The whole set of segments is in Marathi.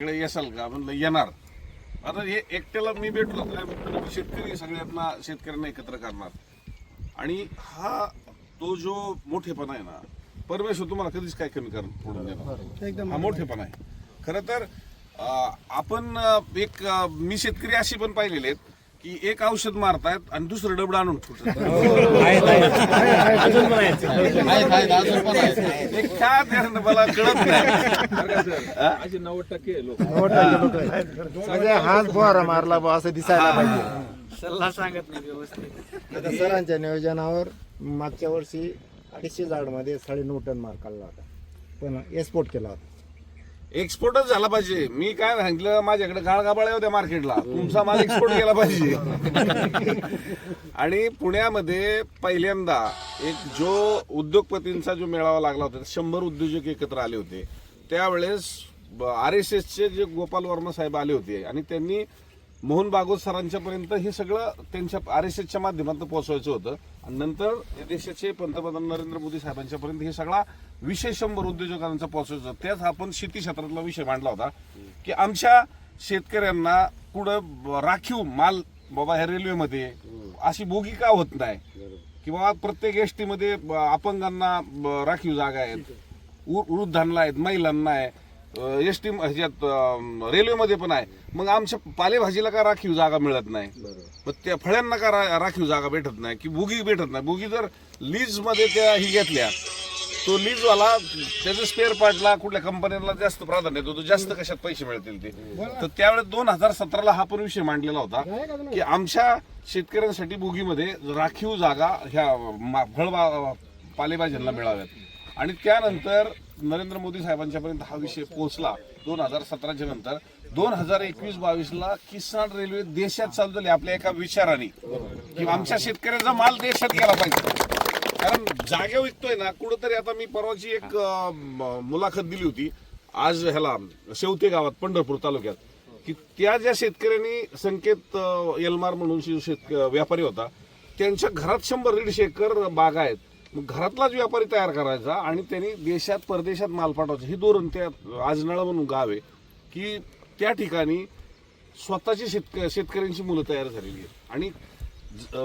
इकडे येसाल का? म्हणलं येणार. आता हे एकट्याला मी भेटलो काय शेतकरी सगळ्यांना शेतकऱ्यांना एकत्र करणार. आणि हा तो जो मोठेपणा आहे ना परमेश्वर तुम्हाला कधीच काय कमी करून हा मोठेपणा आहे. खरं तर आपण एक मी शेतकरी अशी पण पाहिलेले आहेत की एक औषध मारतायत आणि दुसरं डबड आणून ठेवतात. हे मला कळत नाही. असे नव्वद टक्के लोक. हाच फवारा मारला बा असं दिसायला पाहिजे. सल्ला सांगत नाही व्यवस्थित. आता सरांच्या नियोजनावर मागच्या वर्षी अडीचशे झाडमध्ये साडेनऊ टन मार काढला होता. पण एक्सपोर्ट केला होता. एक्सपोर्टच झाला पाहिजे. मी काय सांगितलं माझ्याकडे गाळगाबाळ्या होत्या मार्केटला. तुमचा माल एक्सपोर्ट केला पाहिजे. आणि पुण्यामध्ये पहिल्यांदा एक जो उद्योगपतींचा जो मेळावा लागला होता शंभर उद्योजक एकत्र आले होते. त्यावेळेस आर एस एसचे जे गोपाल वर्मा साहेब आले होते आणि त्यांनी मोहन भागवत सरांच्या पर्यंत हे सगळं त्यांच्या आर एस एसच्या माध्यमातून पोहोचवायचं होतं. आणि नंतर देशाचे पंतप्रधान नरेंद्र मोदी साहेबांच्या पर्यंत हे सगळा विषय शंभर उद्योजकांचा पोहोचवायचं होतं. त्याच आपण शेती क्षेत्रातला विषय मांडला होता की आमच्या शेतकऱ्यांना कुठं राखीव माल बाबा ह्या रेल्वेमध्ये अशी बोगी का होत नाही? किंवा प्रत्येक एसटी मध्ये ब- अपंगांना राखीव जागा आहेत वृद्धांना आहेत महिलांना आहे एस टी ह्याच्यात रेल्वेमध्ये पण आहे. मग आमच्या पालेभाजीला का राखीव जागा मिळत नाही? मग त्या फळ्यांना का रा- राखीव जागा भेटत नाही? की बुगी भेटत नाही? बुगी जर लीजमध्ये त्या ही घेतल्या तो लीजवाला त्याच्या स्पेअर पार्टला कुठल्या कंपन्यांना जास्त प्राधान्य देतो जास्त कशात पैसे मिळतील ते? तर त्यावेळेस दोन हजार सतराला हा पण विषय मांडलेला होता की आमच्या शेतकऱ्यांसाठी बुगीमध्ये राखीव जागा ह्या फळ पालेभाज्यांना मिळाव्यात. आणि त्यानंतर नरेंद्र मोदी साहेबांच्यापर्यंत हा विषय पोहोचला दोन हजार सतराच्या नंतर. दोन हजार एकवीस बावीसला किसान रेल्वे देशात चालू झाली आपल्या एका विचाराने. की आमच्या शेतकऱ्याचा माल देशात गेला पाहिजे. कारण जागा विकतोय ना कुठंतरी आता मी परवाची एक अं, म- मुलाखत दिली होती. आज ह्याला शेवते गावात पंढरपूर तालुक्यात. की त्या ज्या शेतकऱ्यांनी संकेत अं, यलमार म्हणून शे- शेतक व्यापारी होता त्यांच्या घरात शंभर दीडशे एकर बागा आहेत. घरातलाच व्यापारी तयार करायचा आणि त्यांनी देशात परदेशात माल पाठवायचा. ही धोरण त्या आजनाळा म्हणून गाव आहे की त्या ठिकाणी स्वतःची शेतक शेतकऱ्यांची मुलं तयार झालेली आहेत. आणि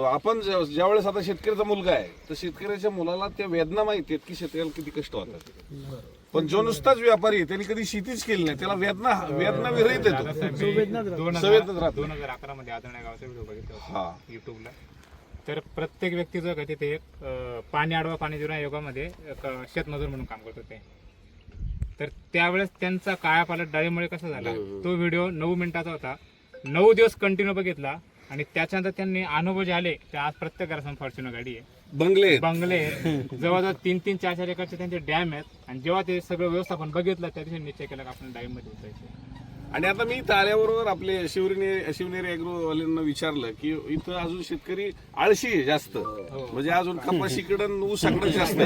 आपण ज्या- ज्यावेळेस आता शेतकऱ्याचा मुलगा आहे तर शेतकऱ्याच्या मुलाला त्या वेदना माहिती आहेत की शेतकऱ्याला किती कष्ट होतात. पण जो नुसताच व्यापारी आहे त्यांनी कधी शेतीच केली नाही. त्याला वेदना वेदना विरहित येतो दोन हजार राहतो. दोन हजार अकरा मध्ये आदरणा गावचा व्हिडिओ बघितला हा. युट्यूबला तर प्रत्येक व्यक्तीचं का तिथे पाणी आडवा पाणी जिरा योगामध्ये शेतमजूर म्हणून काम करत होते. तर त्यावेळेस त्यांचा काया पालट डाळीमुळे कसा झाला? तो व्हिडिओ नऊ मिनिटाचा होता. नऊ दिवस कंटिन्यू बघितला आणि त्याच्यानंतर त्यांनी अनुभव जे आले ते आज प्रत्येक घरासमोर फॉर्च्युनर गाडी आहे. बंगले. बंगले. जवळजवळ तीन तीन चार चार एकरचे त्यांचे डॅम आहेत. आणि जेव्हा ते सगळं व्यवस्थापन बघितलं त्या दिवशी निश्चय केला की आपण डाळींबमध्ये उतरायचं. आणि आता मी इथं आल्याबरोबर आपले शिवनेरी शिवनेरी अॅग्रोवाल्यांना विचारलं की इथं अजून शेतकरी आळशी आहे जास्त. म्हणजे अजून कपाशीकडं ऊसाकडं जास्त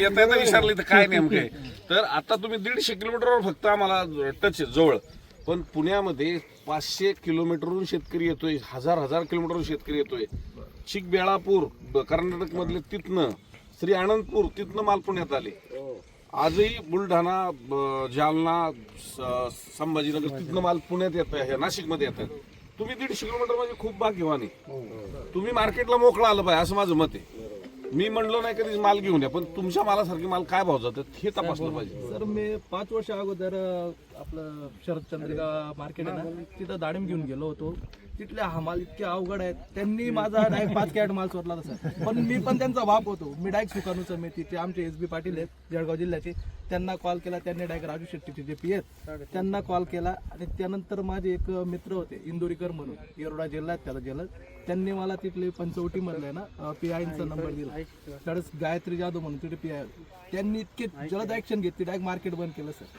येता येता विचारलं इथं काय नेमकं तर आता तुम्ही दीडशे किलोमीटरवर फक्त आम्हाला टच जवळ. पण पुण्यामध्ये पाचशे किलोमीटरवरून शेतकरी येतोय हजार हजार किलोमीटरवरून शेतकरी येतोय. चिकबेळापूर कर्नाटक मधले तिथनं श्री आनंदपूर तिथनं माल पुण्यात आले. आजही बुलढाणा जालना संभाजीनगर तिथनं माल पुण्यात येत आहे नाशिकमध्ये येत आहे. तुम्ही दीडशे किलोमीटर म्हणजे खूप भाग्यवान आहे. तुम्ही मार्केटला मोकळा आलं पाहिजे असं माझं मत आहे. मी म्हणलो नाही कधी माल घेऊन या पण तुमच्या मालासारखे माल काय भाव जातात हे तपासलं पाहिजे. सर मी पाच वर्ष अगोदर आपलं शरदचंद्रिका मार्केट आहे ना तिथं दाडिम घेऊन गेलो होतो. तिथले हमाल इतके अवघड आहेत त्यांनी माझा डायरेक्ट पाच कॅरेट माल चोरला तसा पण मी पण त्यांचा बाप होतो. मी डायरेक्ट सुकानूचं मी तिथे आमचे एस बी पाटील आहेत जळगाव जिल्ह्याचे. त्यांना कॉल केला त्यांनी डायरेक्ट राजू शेट्टीचे जे पी आहेत त्यांना कॉल केला. आणि त्यानंतर माझे एक मित्र होते इंदोरीकर म्हणून येरोडा जिल्ह्यात त्याला जिल्ह्यात. त्यांनी मला तिथले पंचवटी मधले ना पी आयचा नंबर दिला. त्यावेळेस गायत्री जाधव म्हणून तिथे पी आय त्यांनी इतके जलद ऍक्शन घेतली डायरेक्ट मार्केट बंद केलं सर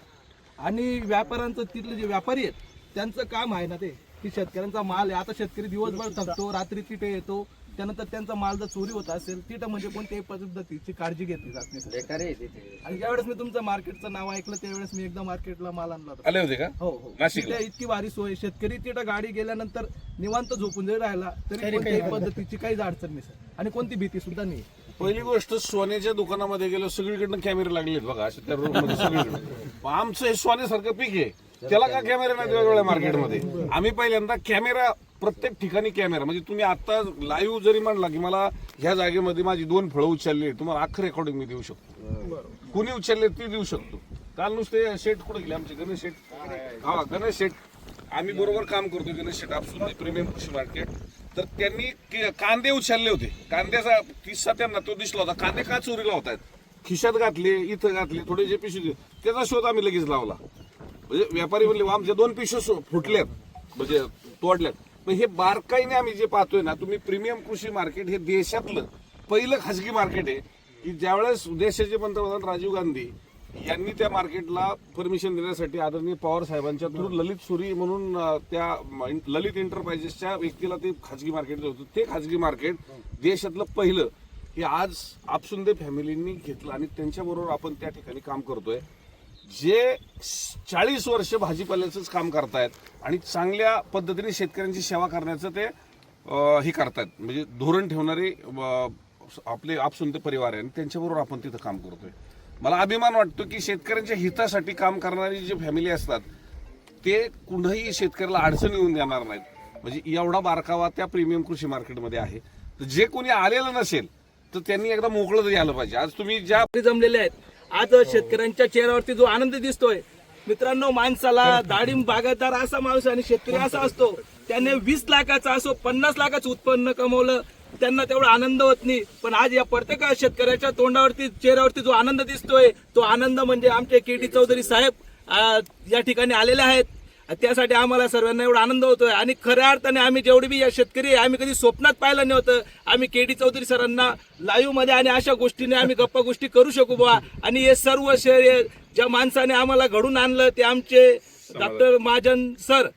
आणि व्यापाऱ्यांचं तिथले जे व्यापारी आहेत त्यांचं काम आहे ना ते की शेतकऱ्यांचा माल आहे. आता शेतकरी दिवसभर थकतो रात्री तिथे येतो त्यानंतर त्यांचा माल जर चोरी होत असेल तिथं म्हणजे कोणत्याही पद्धतीची काळजी घेतली जात नाही. आणि ज्यावेळेस मी तुमचं मार्केटचं नाव ऐकलं त्यावेळेस मी एकदा मार्केटला माल आणला होता. आले होते का? हो हो. नाशिकला? तिथे इतकी भारी सोय शेतकरी तिथं गाडी गेल्यानंतर निवांत झोपून जरी राहिला तरी कोणत्याही पद्धतीची काहीच अडचण नाही सर. आणि कोणती भीती सुद्धा नाही. पहिली गोष्ट सोन्याच्या दुकानामध्ये गेलो सगळीकडनं कॅमेरे लागलेत बघा असे त्या रोडमध्ये सगळीकडे मग आमचं हे सोन्यासारखं पीक आहे. त्याला का कॅमेरे नाही वेगवेगळ्या मार्केटमध्ये आम्ही पहिल्यांदा कॅमेरा प्रत्येक ठिकाणी कॅमेरा. म्हणजे तुम्ही आता लाईव्ह जरी म्हणला की मला ह्या जागेमध्ये माझी दोन फळं उचलली तुम्हाला अख्खं रेकॉर्डिंग मी देऊ शकतो. कुणी उचलले ते देऊ शकतो. काल नुसते शेट कुठे गेले? आमचे गणेश शेट हा गणेश शेट आम्ही बरोबर काम करतो गणेश शेट आपसून प्रीमियम कृषी मार्केट. तर त्यांनी के- कांदे उचलले होते. कांद्याचा किस्सा त्यांना तो दिसला होता. कांदे का चोरीला होत आहेत खिशात घातले इथं घातले थोडे जे पिशवी त्याचा शोध आम्ही लगेच लावला. म्हणजे व्यापारी म्हणले "वा, आमचे दोन पिशव्या फुटल्यात. म्हणजे तोडल्यात. मग हे बारकाईने आम्ही जे पाहतोय ना तुम्ही प्रीमियम कृषी मार्केट हे देशातलं पहिलं खाजगी मार्केट आहे. की ज्यावेळेस देशाचे पंतप्रधान राजीव गांधी यांनी त्या मार्केटला परमिशन देण्यासाठी आदरणीय पवार साहेबांच्या थ्रू ललित सुरी म्हणून त्या ललित एंटरप्राइजेसच्या व्यक्तीला ते खाजगी मार्केट जे होतं. ते खाजगी मार्केट देशातलं पहिलं. हे आज आपसुंदे फॅमिलींनी घेतलं आणि त्यांच्याबरोबर आपण त्या ठिकाणी काम करतोय. जे चाळीस वर्ष भाजीपाल्याचंच काम करतायत आणि चांगल्या पद्धतीने शेतकऱ्यांची सेवा करण्याचं ते हे करतायत. म्हणजे धोरण ठेवणारे आपले आपसुंते परिवार आहे आणि त्यांच्याबरोबर आपण तिथं काम करतोय. मला अभिमान वाटतो की शेतकऱ्यांच्या हितासाठी काम करणारी जी फॅमिली असतात ते कुठंही शेतकऱ्याला अडचण येऊन देणार नाहीत. म्हणजे एवढा बारकावा त्या प्रीमियम कृषी मार्केटमध्ये आहे. तर जे कोणी आलेलं नसेल तर त्यांनी एकदा मोकळं तरी आलं पाहिजे. आज तुम्ही ज्या जमलेले आहेत. आज शेतकऱ्यांच्या चेहऱ्यावरती जो आनंद दिसतोय. मित्रांनो माणसाला डाळिंब बागायतदार असा माणूस आणि शेतकरी असा असतो. त्याने वीस लाखाचा असो पन्नास लाखाचं उत्पन्न कमवलं त्यांना तेवढा आनंद होत नाही. पण आज या प्रत्येक शेतकऱ्याच्या तोंडावरती चेहऱ्यावरती जो आनंद दिसतोय तो आनंद म्हणजे आमचे के डी चौधरी साहेब या ठिकाणी आलेले आहेत. त्यासाठी आम्हाला सर्वांना एवढा आनंद होतोय. आणि खऱ्या अर्थाने आम्ही जेवढी बी या शेतकरी आहे, आम्ही कधी स्वप्नात पाहिलं नव्हतं. आम्ही के डी चौधरी सरांना लाईव्हमध्ये आणि अशा गोष्टीने आम्ही गप्पा गोष्टी करू शकू बुवा. आणि हे सर्व शे ज्या माणसाने आम्हाला घडून आणलं ते आमचे doctor Mahajan sir.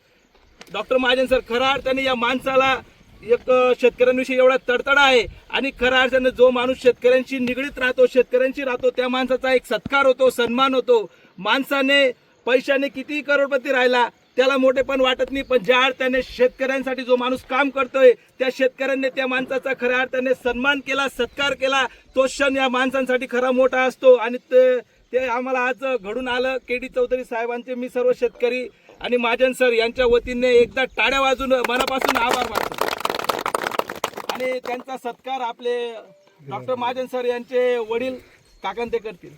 Doctor Mahajan sir खऱ्या अर्थाने या माणसाला एक शेतकऱ्यांविषयी एवढा तडतडा आहे. आणि खऱ्या अर्थाने जो माणूस शेतकऱ्यांशी निगडीत राहतो शेतकऱ्यांशी राहतो त्या माणसाचा एक सत्कार होतो सन्मान होतो. माणसाने पैशाने कितीही करोडपती राहिला त्याला मोठेपण वाटत नाही पण ज्या अर्थाने शेतकऱ्यांसाठी जो माणूस काम करतोय त्या शेतकऱ्यांनी त्या माणसाचा खऱ्या अर्थाने सन्मान केला सत्कार केला तो क्षण या माणसांसाठी खरा मोठा असतो. आणि ते ते आम्हाला आज घडून आलं. के डी चौधरी साहेबांचे मी सर्व शेतकरी आणि महाजन सर यांच्या वतीने एकदा टाळ्या वाजून मनापासून आभार मानतो. आणि त्यांचा सत्कार आपले डॉक्टर महाजन सर यांचे वडील काकांते करतील.